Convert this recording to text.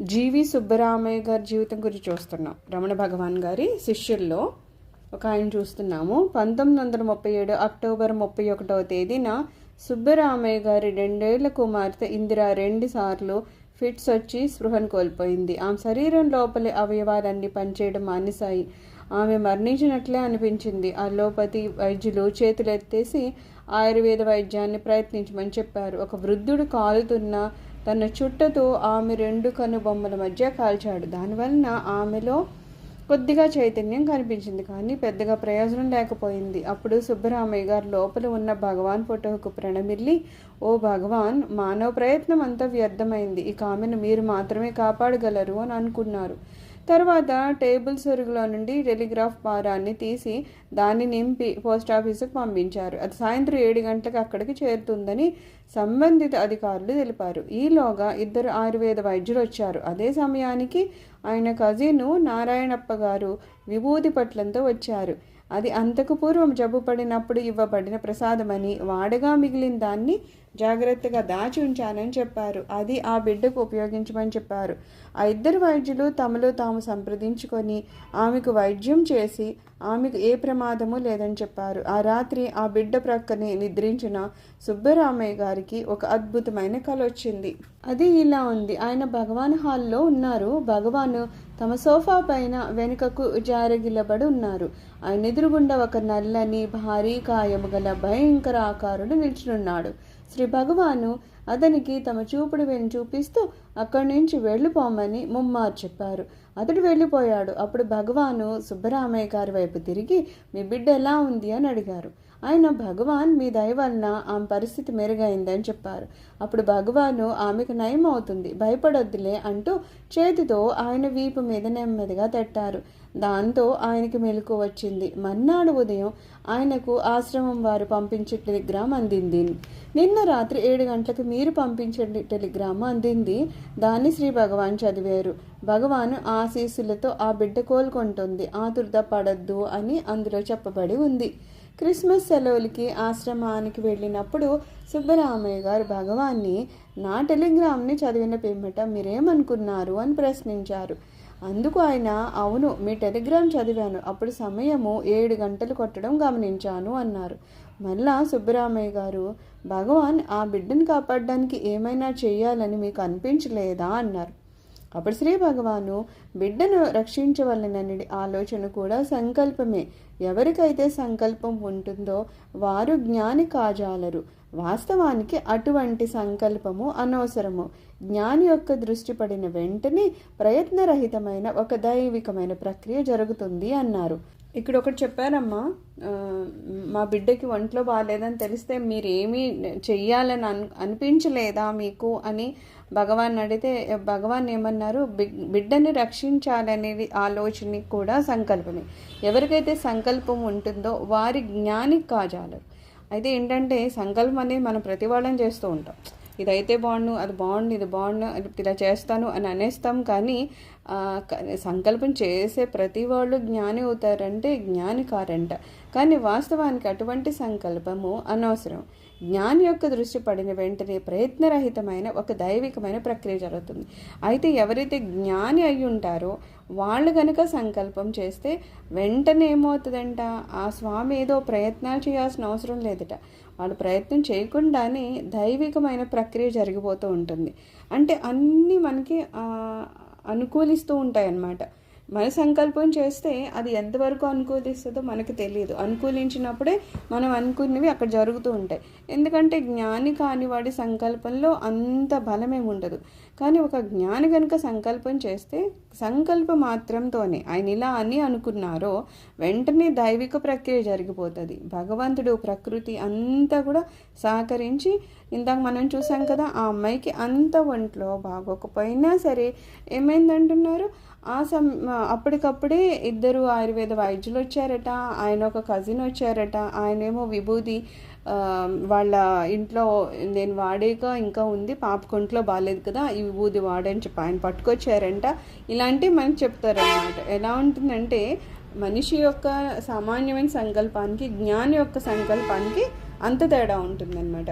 జీవి సుబ్బరామయ్య గారి జీవితం గురించి చూస్తున్నాం. రమణ భగవాన్ గారి శిష్యుల్లో ఒక ఆయన చూస్తున్నాము. పంతొమ్మిది వందల ముప్పై ఏడు అక్టోబర్ ముప్పై ఒకటవ తేదీన సుబ్బరామయ్య గారి రెండేళ్ళ కుమార్తె ఇందిరా రెండు సార్లు ఫిట్స్ వచ్చి స్పృహను కోల్పోయింది. ఆమె శరీరం లోపలి అవయవాలన్నీ పనిచేయడం మానేశాయి. ఆమె మరణించినట్లే అనిపించింది. అల్లోపతి వైద్యులు చేతులు ఎత్తేసి ఆయుర్వేద వైద్యాన్ని ప్రయత్నించమని చెప్పారు. ఒక వృద్ధుడు కాలుతున్న తన చుట్టతో ఆమె రెండు కనుబొమ్మల మధ్య కాల్చాడు. దానివలన ఆమెలో కొద్దిగా చైతన్యం కనిపించింది కానీ పెద్దగా ప్రయోజనం లేకపోయింది. అప్పుడు సుబ్బరామయ్య గారు లోపల ఉన్న భగవాన్ ఫోటోకు ప్రణమిల్లి ఓ భగవాన్ మానవ ప్రయత్నం అంతా వ్యర్థమైంది. ఇక ఆమెను మీరు మాత్రమే కాపాడగలరు అని అనుకున్నారు. తర్వాత టేబుల్ సొరుగులో నుండి టెలిగ్రాఫ్ భారాన్ని తీసి దాన్ని నింపి పోస్ట్ ఆఫీసుకు పంపించారు. అది సాయంత్రం ఏడు గంటలకు అక్కడికి చేరుతుందని సంబంధిత అధికారులు తెలిపారు. ఈలోగా ఇద్దరు ఆయుర్వేద వైద్యులు వచ్చారు. అదే సమయానికి ఆయన కజిను నారాయణప్ప గారు విభూతి పట్లంతో వచ్చారు. అది అంతకు పూర్వం జబ్బు పడినప్పుడు ఇవ్వబడిన ప్రసాదమని వాడగా మిగిలిన దాన్ని జాగ్రత్తగా దాచి ఉంచానని చెప్పారు. అది ఆ బిడ్డకు ఉపయోగించమని చెప్పారు. ఆ ఇద్దరు వైద్యులు తమలో తాము సంప్రదించుకొని ఆమెకు వైద్యం చేసి ఆమెకు ఏ ప్రమాదము లేదని చెప్పారు. ఆ రాత్రి ఆ బిడ్డ ప్రక్కనే నిద్రించిన సుబ్బరామయ్య గారికి ఒక అద్భుతమైన కళ వచ్చింది అది ఇలా ఉంది. ఆయన భగవాన్ హాల్లో ఉన్నారు. భగవాన్ తమ సోఫా పైన వెనుకకు జారగిలబడి ఉన్నారు. ఆయన ఎదురుగుండా ఒక నల్లని భారీ కాయము గల భయంకర ఆకారుడు నిల్చునున్నాడు. శ్రీ భగవాను అతనికి తమ చూపుడు వెను చూపిస్తూ అక్కడి నుంచి వెళ్ళిపోమని ముమ్మారు చెప్పారు. అతడు వెళ్ళిపోయాడు. అప్పుడు భగవాను సుబ్బరామయ్య గారి వైపు తిరిగి మీ బిడ్డ ఎలా ఉంది? అని అడిగారు. ఆయన భగవాన్ మీ దయ వలన ఆమె పరిస్థితి మెరుగైందని చెప్పారు. అప్పుడు భగవాను ఆమెకు నయం అవుతుంది భయపడొద్దులే అంటూ చేతితో ఆయన వీపు మీద నెమ్మదిగా తట్టారు. దాంతో ఆయనకి మెలకు వచ్చింది. మర్నాడు ఉదయం ఆయనకు ఆశ్రమం వారు పంపించే టెలిగ్రామ్ అందింది. నిన్న రాత్రి ఏడు గంటలకు మీరు పంపించే టెలిగ్రామ్ అందింది. దాన్ని శ్రీ భగవాన్ చదివారు. భగవాను ఆశీస్సులతో ఆ బిడ్డ కోలుకుంటుంది. ఆతురత పడద్దు అని అందులో చెప్పబడి ఉంది. క్రిస్మస్ సెలవులకి ఆశ్రమానికి వెళ్ళినప్పుడు సుబ్బరామయ్య గారు భగవాన్ని నా టెలిగ్రామ్ని చదివిన పిమ్మట మీరేమనుకున్నారు? అని ప్రశ్నించారు. అందుకు ఆయన అవును మీ టెలిగ్రామ్ చదివాను. అప్పుడు సమయము ఏడు గంటలు కొట్టడం గమనించాను అన్నారు. మళ్ళా సుబ్బరామయ్య గారు భగవాన్ ఆ బిడ్డను కాపాడడానికి ఏమైనా చేయాలని మీకు అనిపించలేదా? అన్నారు. అప్పుడు శ్రీ భగవాను బిడ్డను రక్షించవలనని ఆలోచన కూడా సంకల్పమే. ఎవరికైతే సంకల్పం ఉంటుందో వారు జ్ఞాని కాజాలరు. వాస్తవానికి అటువంటి సంకల్పము అనవసరము. జ్ఞాని యొక్క దృష్టి పడిన వెంటనే ప్రయత్నరహితమైన ఒక దైవికమైన ప్రక్రియ జరుగుతుంది అన్నారు. ఇక్కడ ఒకటి చెప్పారమ్మా మా బిడ్డకి ఒంట్లో బాగాలేదని తెలిస్తే మీరేమీ చెయ్యాలని అన్ అనిపించలేదా మీకు అని భగవాన్ అడిగితే భగవాన్ ఏమన్నారు బిడ్డని రక్షించాలనేది ఆలోచన కూడా సంకల్పమే. ఎవరికైతే సంకల్పం ఉంటుందో వారి జ్ఞాని కాజాలరు. అయితే ఏంటంటే సంకల్పం అనేది మనం ప్రతి వాళ్ళని చేస్తూ ఉంటాం. ఇదైతే బాగుండు అది బాగుండు ఇది బాగుండు ఇలా చేస్తాను అని అనేస్తాం. కానీ సంకల్పం చేసే ప్రతి వాళ్ళు జ్ఞాని అవుతారంటే జ్ఞాని కారంట. కానీ వాస్తవానికి అటువంటి సంకల్పము అనవసరం. జ్ఞాని యొక్క దృష్టి పడిన వెంటనే ప్రయత్నరహితమైన ఒక దైవికమైన ప్రక్రియ జరుగుతుంది. అయితే ఎవరైతే జ్ఞాని అయి ఉంటారో వాళ్ళు కనుక సంకల్పం చేస్తే వెంటనే ఏమవుతుందంట? ఆ స్వామి ఏదో ప్రయత్నాలు చేయాల్సిన అవసరం లేదట. వాళ్ళు ప్రయత్నం చేయకుండానే దైవికమైన ప్రక్రియ జరిగిపోతూ ఉంటుంది. అంటే అన్నీ మనకి అనుకూలిస్తూ ఉంటాయి అన్నమాట మన సంకల్పం చేస్తే అది ఎంతవరకు అనుకూలిస్తుందో మనకు తెలియదు అనుకూలించినప్పుడే మనం అనుకున్నవి అక్కడ జరుగుతూ ఉంటాయి. ఎందుకంటే జ్ఞాని కాని వాడి సంకల్పంలో అంత బలమేమి ఉండదు. కానీ ఒక జ్ఞాని కనుక సంకల్పం చేస్తే సంకల్ప మాత్రంతోనే ఆయన ఇలా అని అనుకున్నారో వెంటనే దైవిక ప్రక్రియ జరిగిపోతుంది. భగవంతుడు ప్రకృతి అంతా కూడా సహకరించి ఇందాక మనం చూసాం కదా ఆ అమ్మాయికి అంత ఒంట్లో బాగోకపోయినా సరే ఏమైందంటున్నారు? ఆ సమ అప్పటికప్పుడే ఇద్దరు ఆయుర్వేద వైద్యులు వచ్చారట ఆయన ఒక కజిన్ వచ్చారట ఆయనేమో విభూది వాళ్ళ ఇంట్లో నేను వాడేక ఇంకా ఉంది పాప బాగాలేదు కదా ఈ విభూది వాడని చెప్పి ఆయన పట్టుకొచ్చారంట. ఇలాంటివి మనకి చెప్తారనమాట ఎలా ఉంటుందంటే మనిషి యొక్క సామాన్యమైన సంకల్పానికి జ్ఞాని యొక్క సంకల్పానికి అంత తేడా ఉంటుందన్నమాట.